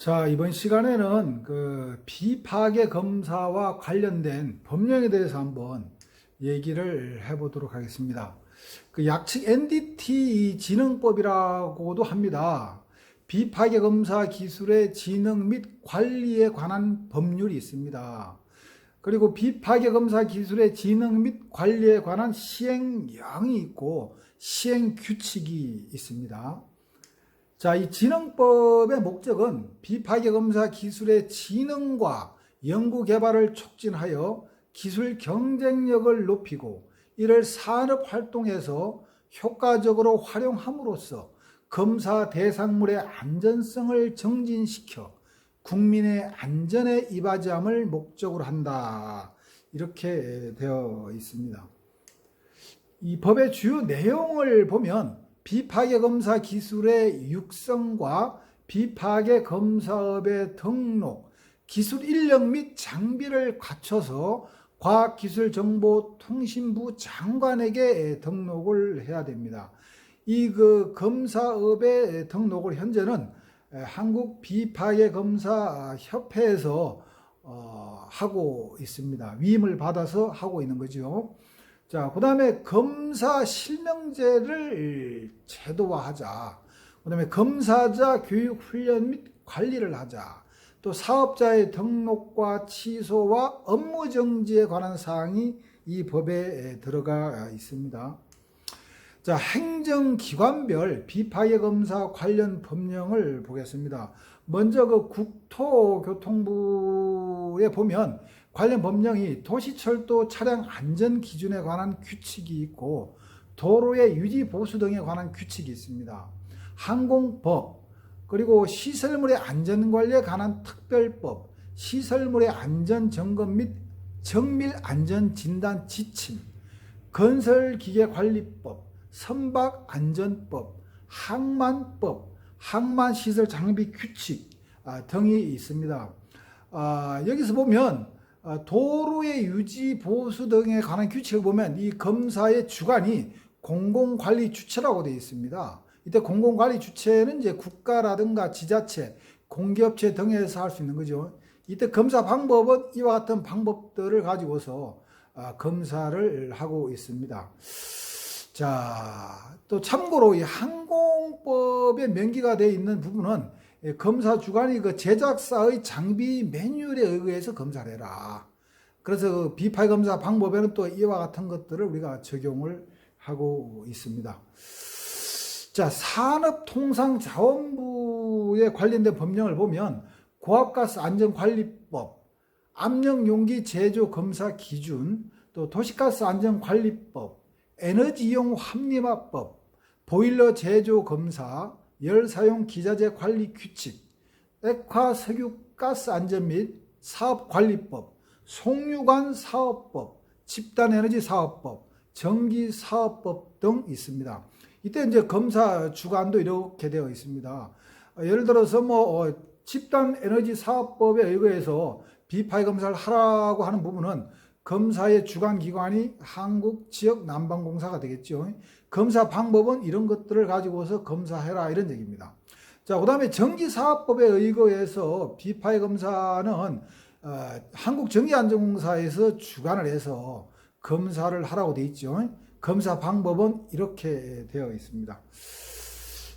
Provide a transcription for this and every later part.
자, 이번 시간에는 그 비파괴 검사와 관련된 법령에 대해서 한번 얘기를 해보도록 하겠습니다. 그 약칭 NDT 진흥법이라고도 합니다. 비파괴 검사 기술의 진흥 및 관리에 관한 법률이 있습니다. 그리고 비파괴 검사 기술의 진흥 및 관리에 관한 시행령이 있고 시행 규칙이 있습니다. 자, 이 진흥법의 목적은 비파괴 검사 기술의 진흥과 연구 개발을 촉진하여 기술 경쟁력을 높이고 이를 산업 활동에서 효과적으로 활용함으로써 검사 대상물의 안전성을 정진시켜 국민의 안전에 이바지함을 목적으로 한다. 이렇게 되어 있습니다. 이 법의 주요 내용을 보면 비파괴 검사 기술의 육성과 비파괴 검사업의 등록, 기술 인력 및 장비를 갖춰서 과학기술정보통신부 장관에게 등록을 해야 됩니다. 이 그 검사업의 등록을 현재는 한국 비파괴 검사 협회에서 어, 하고 있습니다. 위임을 받아서 하고 있는 거죠. 자, 그 다음에 검사 실명제를 제도화하자. 그 다음에 검사자 교육 훈련 및 관리를 하자. 또 사업자의 등록과 취소와 업무 정지에 관한 사항이 이 법에 들어가 있습니다. 자, 행정기관별 비파괴 검사 관련 법령을 보겠습니다. 먼저 그 국토교통부에 보면 관련 법령이 도시철도 차량 안전 기준에 관한 규칙이 있고 도로의 유지 보수 등에 관한 규칙이 있습니다. 항공법 그리고 시설물의 안전 관리에 관한 특별법, 시설물의 안전 점검 및 정밀 안전 진단 지침, 건설 기계 관리법, 선박 안전법, 항만법, 항만 시설 장비 규칙 아, 등이 있습니다. 아, 여기서 보면 아, 도로의 유지 보수 등에 관한 규칙을 보면 이 검사의 주관이 공공관리 주체라고 되어 있습니다. 이때 공공관리 주체는 이제 국가라든가 지자체, 공기업체 등에서 할 수 있는 거죠. 이때 검사 방법은 이와 같은 방법들을 가지고서 아, 검사를 하고 있습니다. 자, 또 참고로 이 항공법에 명기가 되어 있는 부분은 예, 검사 주관이 그 제작사의 장비 매뉴얼에 의해서 검사를 해라. 그래서 그 비파이 검사 방법에는 또 이와 같은 것들을 우리가 적용을 하고 있습니다. 자, 산업통상자원부에 관련된 법령을 보면 고압가스 안전관리법, 압력용기 제조 검사 기준, 또 도시가스 안전관리법, 에너지용 합리화법, 보일러 제조 검사, 열 사용 기자재 관리 규칙, 액화 석유 가스 안전 및 사업 관리법, 송유관 사업법, 집단 에너지 사업법, 전기 사업법 등 있습니다. 이때 이제 검사 주관도 이렇게 되어 있습니다. 예를 들어서 뭐 어, 집단 에너지 사업법에 의거해서 비파이 검사를 하라고 하는 부분은 검사의 주관 기관이 한국 지역 난방공사가 되겠죠. 검사 방법은 이런 것들을 가지고서 검사해라 이런 얘기입니다. 자, 그 다음에 전기사업법에 의거해서 비파이 검사는 어, 한국전기안전공사에서 주관을 해서 검사를 하라고 돼 있죠. 검사 방법은 이렇게 되어 있습니다.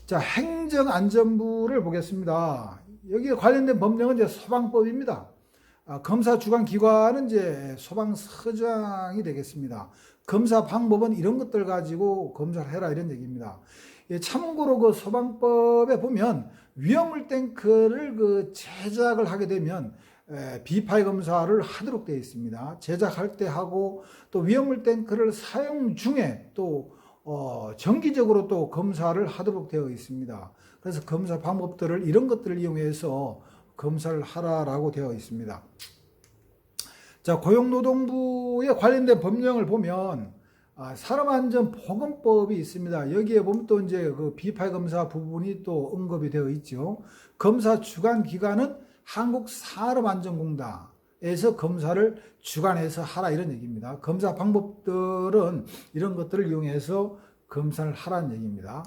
자, 행정안전부를 보겠습니다. 여기에 관련된 법령은 이제 소방법입니다. 아, 검사 주관 기관은 이제 소방서장이 되겠습니다. 검사 방법은 이런 것들 가지고 검사를 해라 이런 얘기입니다. 예, 참고로 그 소방법에 보면 위험물 탱크를 그 제작을 하게 되면 비파이 검사를 하도록 되어 있습니다. 제작할 때 하고 또 위험물 탱크를 사용 중에 또 어, 정기적으로 또 검사를 하도록 되어 있습니다. 그래서 검사 방법들을 이런 것들을 이용해서 검사를 하라라고 되어 있습니다. 자, 고용노동부에 관련된 법령을 보면 아, 사람안전보건법이 있습니다. 여기에 보면 또 이제 그 비파이 검사 부분이 또 언급이 되어 있죠. 검사 주관 기관은 한국산업안전공단에서 검사를 주관해서 하라 이런 얘기입니다. 검사 방법들은 이런 것들을 이용해서 검사를 하라는 얘기입니다.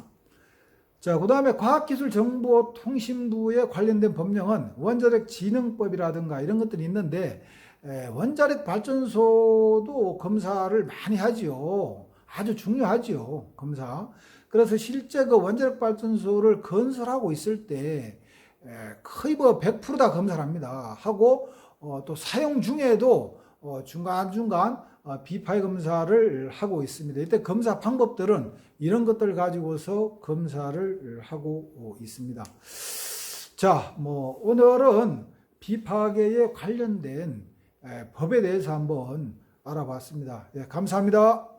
자, 그 다음에 과학기술정보통신부에 관련된 법령은 원자력 진흥법이라든가 이런 것들이 있는데, 에, 원자력 발전소도 검사를 많이 하지요. 아주 중요하지요, 검사. 그래서 실제 그 원자력 발전소를 건설하고 있을 때, 에, 거의 뭐 100%다 검사를 합니다. 하고, 어, 또 사용 중에도 어, 중간중간 어, 비파이 검사를 하고 있습니다. 이때 검사 방법들은 이런 것들 가지고서 검사를 하고 어, 있습니다. 자, 뭐 오늘은 비파계에 관련된 에, 법에 대해서 한번 알아봤습니다. 예, 감사합니다.